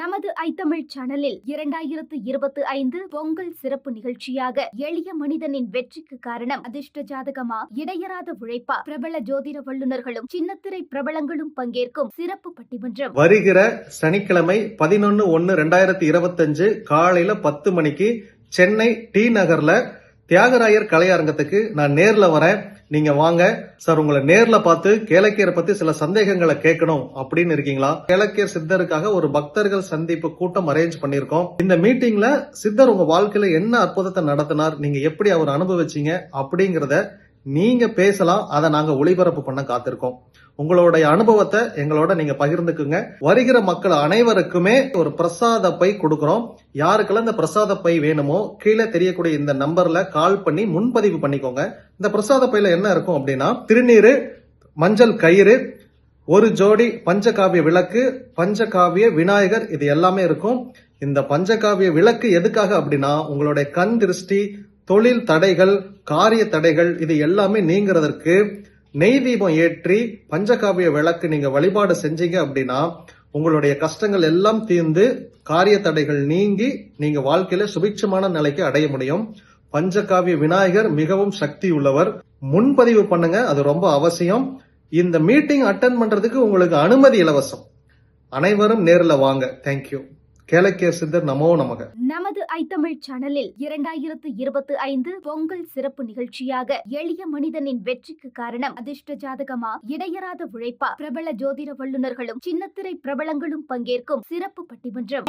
நமது ஐத்தமிழ் சேனலில் இரண்டாயிரத்து இருபத்தி ஐந்து பொங்கல் சிறப்பு நிகழ்ச்சியாக எளிய மனிதனின் வெற்றிக்கு காரணம் அதிர்ஷ்ட ஜாதகமா இடையராத உழைப்பா பிரபல ஜோதிட வல்லுநர்களும் சின்னத்திரை பிரபலங்களும் பங்கேற்கும் சிறப்பு பட்டிமன்றம். வருகிற சனிக்கிழமை பதினொன்னு ஒன்னு ரெண்டாயிரத்தி இருபத்தஞ்சு காலையில பத்து மணிக்கு சென்னை டி நகர்ல தியாகராயர் கலையரங்கத்துக்கு நான் நேர்ல வரேன். நீங்க வாங்க. சார் உங்களை நேர்ல பார்த்து கேளக்கியரை பத்தி சில சந்தேகங்களை கேட்கணும் அப்படின்னு இருக்கீங்களா? கேளக்கியர் சித்தருக்காக ஒரு பக்தர்கள் சந்திப்பு கூட்டம் அரேஞ்ச் பண்ணிருக்கோம் இந்த மீட்டிங்ல சித்தர் உங்க வாழ்க்கையில என்ன அற்புதத்தை நடத்தினார்? நீங்க எப்படி அவர் அனுபவிச்சீங்க? அப்படிங்கறத நீங்க பேசலாம் அதை நாங்க ஒளிபரப்பு பண்ண காத்திருக்கோம். உங்களுடைய அனுபவத்தை எங்களோட நீங்க பகிர்ந்துக்குங்க. வருகிற மக்கள் அனைவருக்குமே ஒரு பிரசாத பை கொடுக்குறோம். யாருக்கெல்லாம் இந்த பிரசாத பை வேணுமோ கீழே தெரியக்கூடிய இந்த நம்பர்ல கால் பண்ணி முன்பதிவு பண்ணிக்கோங்க. இந்த பிரசாத பையில என்ன இருக்கும் அப்படின்னா திருநீரு மஞ்சள் கயிறு ஒரு ஜோடி பஞ்சகாவிய விளக்கு பஞ்சகாவிய விநாயகர் இது எல்லாமே இருக்கும். இந்த பஞ்சகாவிய விளக்கு எதுக்காக அப்படின்னா உங்களுடைய கண் திருஷ்டி தொழில் தடைகள் காரிய தடைகள் இது எல்லாமே நீங்கிறதற்கு நெய் தீபம் ஏற்றி பஞ்சகாவிய விளக்கு நீங்க வழிபாடு செஞ்சீங்க அப்படின்னா உங்களுடைய கஷ்டங்கள் எல்லாம் தீர்ந்து காரிய தடைகள் நீங்கி நீங்க வாழ்க்கையில சுபிட்சமான நிலைக்கு அடைய முடியும். பஞ்சகாவிய விநாயகர் மிகவும் சக்தி உள்ளவர் முன்பதிவு பண்ணுங்க அது ரொம்ப அவசியம். இந்த மீட்டிங் அட்டன் பண்றதுக்கு உங்களுக்கு அனுமதி இலவசம். அனைவரும் நேரில் வாங்க. தேங்க்யூ கேளக்கிய சித்தர் நமோ நமக. நமது ஐத்தமிழ் சேனலில் இரண்டாயிரத்து இருபத்தி ஐந்து பொங்கல் சிறப்பு நிகழ்ச்சியாக எளிய மனிதனின் வெற்றிக்கு காரணம் அதிர்ஷ்ட ஜாதகமா? இடையராத உழைப்பா? பிரபல ஜோதிட வல்லுநர்களும் சின்னத்திரை பிரபலங்களும் பங்கேற்கும் சிறப்பு பட்டிமன்றம்.